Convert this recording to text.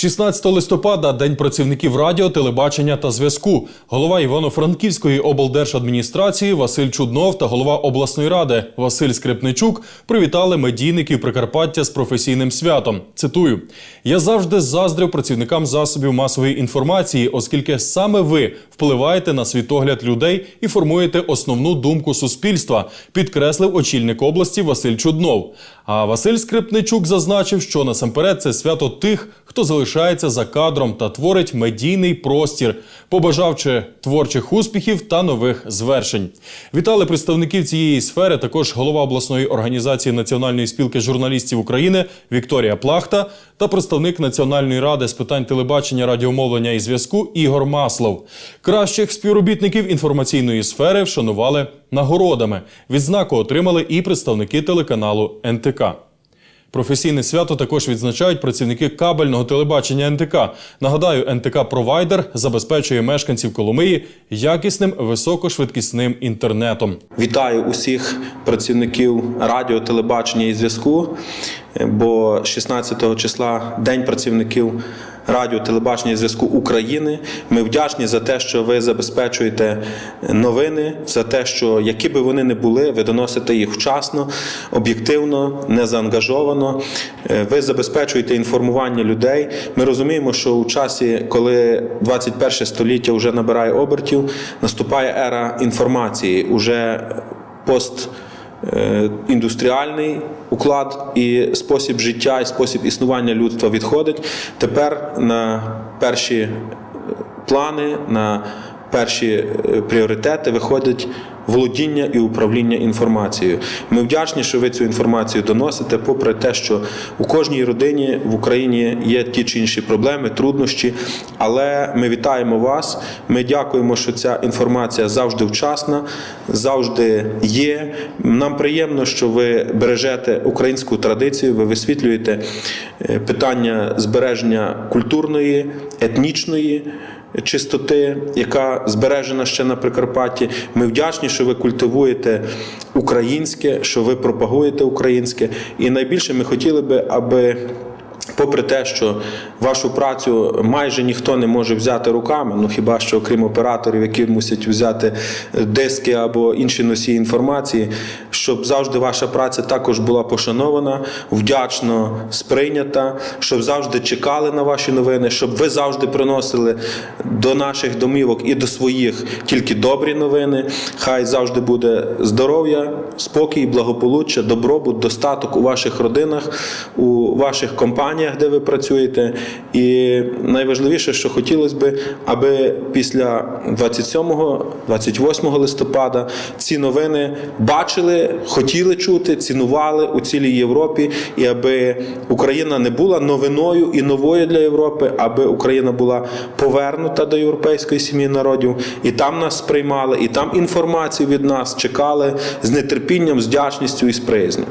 16 листопада День працівників радіо, телебачення та зв'язку. Голова Івано-Франківської облдержадміністрації Василь Чуднов та голова обласної ради Василь Скрипничук привітали медійників Прикарпаття з професійним святом. Цитую: я завжди заздрив працівникам засобів масової інформації, оскільки саме ви впливаєте на світогляд людей і формуєте основну думку суспільства, підкреслив очільник області Василь Чуднов. А Василь Скрипничук зазначив, що насамперед це свято тих, хто залишається за кадром та творить медійний простір, побажавши творчих успіхів та нових звершень. Вітали представників цієї сфери також голова обласної організації Національної спілки журналістів України Вікторія Плахта та представник Національної ради з питань телебачення, радіомовлення і зв'язку Ігор Маслов. Кращих співробітників інформаційної сфери вшанували нагородами. Відзнаку отримали і представники телеканалу НТК. Професійне свято також відзначають працівники кабельного телебачення НТК. Нагадаю, НТК провайдер забезпечує мешканців Коломиї якісним високошвидкісним інтернетом. Вітаю усіх працівників радіо, телебачення і зв'язку. Бо 16 числа День працівників радіо, телебачення і зв'язку України. Ми вдячні за те, що ви забезпечуєте новини, за те, що які би вони не були, ви доносите їх вчасно, об'єктивно, незаангажовано. Е, Ви забезпечуєте інформування людей. Ми розуміємо, що у часі, коли 21 століття вже набирає обертів, наступає ера інформації. Уже пост індустріальний уклад і спосіб життя, і спосіб існування людства відходить. Тепер на перші е, плани, на перші е, пріоритети виходить володіння і управління інформацією. Ми вдячні, що ви цю інформацію доносите, попри те, що у кожній родині в Україні є ті чи інші проблеми, труднощі. Але ми вітаємо вас. Ми дякуємо, що ця інформація завжди вчасна, завжди є. Нам приємно, що ви бережете українську традицію, ви висвітлюєте е, питання збереження культурної, етнічної чистоти, яка збережена ще на Прикарпатті. Ми вдячні, що ви культивуєте українське, що ви пропагуєте українське. І найбільше ми хотіли би, аби. Попри те, що вашу працю майже ніхто не може взяти руками, ну хіба що окрім операторів, які мусять взяти диски або інші носії інформації, щоб завжди ваша праця також була пошанована, вдячно сприйнята, щоб завжди чекали на ваші новини, щоб ви завжди приносили до наших домівок і до своїх тільки добрі новини. Хай завжди буде здоров'я, спокій, благополуччя, добробут, достаток у ваших родинах, у ваших компаніях, де ви працюєте. І найважливіше, що хотілося би, аби після 27-28 листопада ці новини бачили, хотіли чути, цінували у цілій Європі, і аби Україна не була новиною і новою для Європи, аби Україна була повернута до європейської сім'ї народів, і там нас сприймали, і там інформацію від нас чекали з нетерпінням, з вдячністю і з приязню.